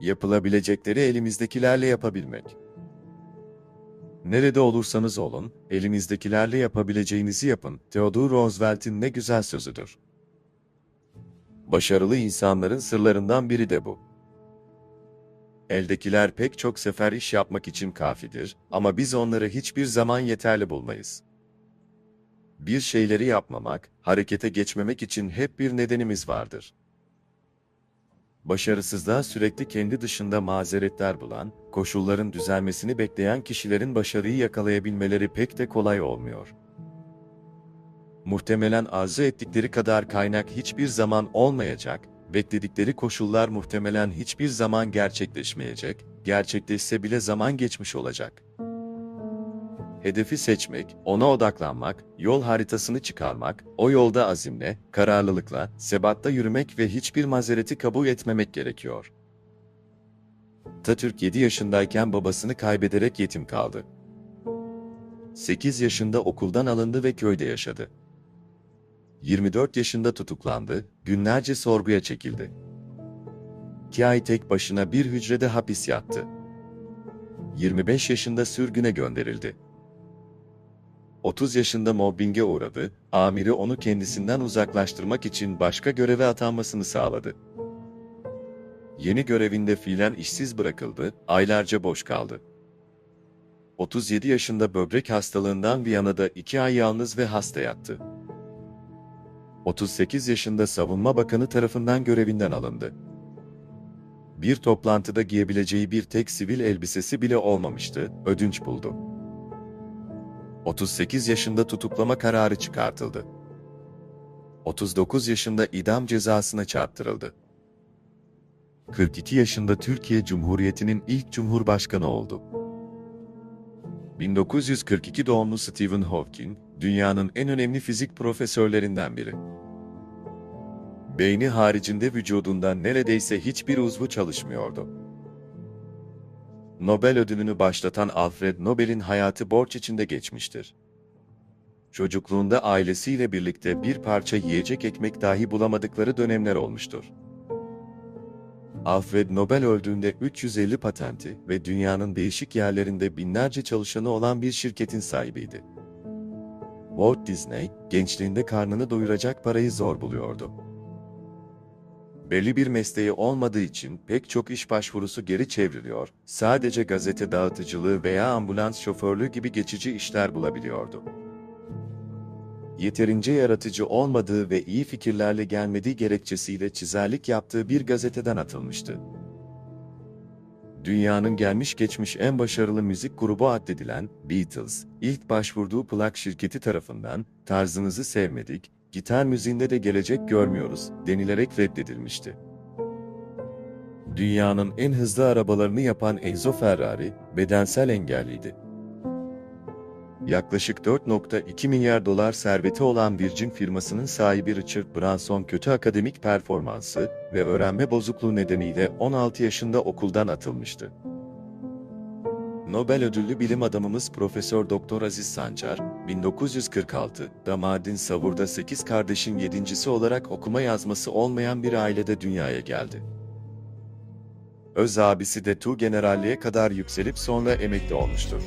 Yapılabilecekleri elimizdekilerle yapabilmek. Nerede olursanız olun, elinizdekilerle yapabileceğinizi yapın. Theodore Roosevelt'in ne güzel sözüdür. Başarılı insanların sırlarından biri de bu. Eldekiler pek çok sefer iş yapmak için kafidir ama biz onları hiçbir zaman yeterli bulmayız. Bir şeyleri yapmamak, harekete geçmemek için hep bir nedenimiz vardır. Başarısızlığa sürekli kendi dışında mazeretler bulan, koşulların düzelmesini bekleyen kişilerin başarıyı yakalayabilmeleri pek de kolay olmuyor. Muhtemelen arzu ettikleri kadar kaynak hiçbir zaman olmayacak, bekledikleri koşullar muhtemelen hiçbir zaman gerçekleşmeyecek, gerçekleşse bile zaman geçmiş olacak. Hedefi seçmek, ona odaklanmak, yol haritasını çıkarmak, o yolda azimle, kararlılıkla, sebatta yürümek ve hiçbir mazereti kabul etmemek gerekiyor. Atatürk 7 yaşındayken babasını kaybederek yetim kaldı. 8 yaşında okuldan alındı ve köyde yaşadı. 24 yaşında tutuklandı, günlerce sorguya çekildi. 2 ay tek başına bir hücrede hapis yattı. 25 yaşında sürgüne gönderildi. 30 yaşında mobbinge uğradı, amiri onu kendisinden uzaklaştırmak için başka göreve atanmasını sağladı. Yeni görevinde fiilen işsiz bırakıldı, aylarca boş kaldı. 37 yaşında böbrek hastalığından Viyana'da 2 ay yalnız ve hasta yattı. 38 yaşında savunma bakanı tarafından görevinden alındı. Bir toplantıda giyebileceği bir tek sivil elbisesi bile olmamıştı, ödünç buldu. 38 yaşında tutuklama kararı çıkartıldı. 39 yaşında idam cezasına çarptırıldı. 42 yaşında Türkiye Cumhuriyeti'nin ilk cumhurbaşkanı oldu. 1942 doğumlu Stephen Hawking, dünyanın en önemli fizik profesörlerinden biri. Beyni haricinde vücudundan neredeyse hiçbir uzvu çalışmıyordu. Nobel ödülünü başlatan Alfred Nobel'in hayatı borç içinde geçmiştir. Çocukluğunda ailesiyle birlikte bir parça yiyecek ekmek dahi bulamadıkları dönemler olmuştur. Alfred Nobel öldüğünde 350 patenti ve dünyanın değişik yerlerinde binlerce çalışanı olan bir şirketin sahibiydi. Walt Disney, gençliğinde karnını doyuracak parayı zor buluyordu. Belli bir mesleği olmadığı için pek çok iş başvurusu geri çevriliyor, sadece gazete dağıtıcılığı veya ambulans şoförlüğü gibi geçici işler bulabiliyordu. Yeterince yaratıcı olmadığı ve iyi fikirlerle gelmediği gerekçesiyle çizerlik yaptığı bir gazeteden atılmıştı. Dünyanın gelmiş geçmiş en başarılı müzik grubu addedilen Beatles, ilk başvurduğu plak şirketi tarafından tarzınızı sevmedik, gitar müziğinde de gelecek görmüyoruz denilerek reddedilmişti. Dünyanın en hızlı arabalarını yapan Enzo Ferrari bedensel engelliydi. Yaklaşık 4.2 milyar dolar serveti olan Virgin firmasının sahibi Richard Branson kötü akademik performansı ve öğrenme bozukluğu nedeniyle 16 yaşında okuldan atılmıştı. Nobel ödüllü bilim adamımız Profesör Doktor Aziz Sancar, 1946'da Mardin Savur'da 8 kardeşin yedincisi olarak okuma yazması olmayan bir ailede dünyaya geldi. Öz abisi de Tu generalliğe kadar yükselip sonra emekli olmuştur.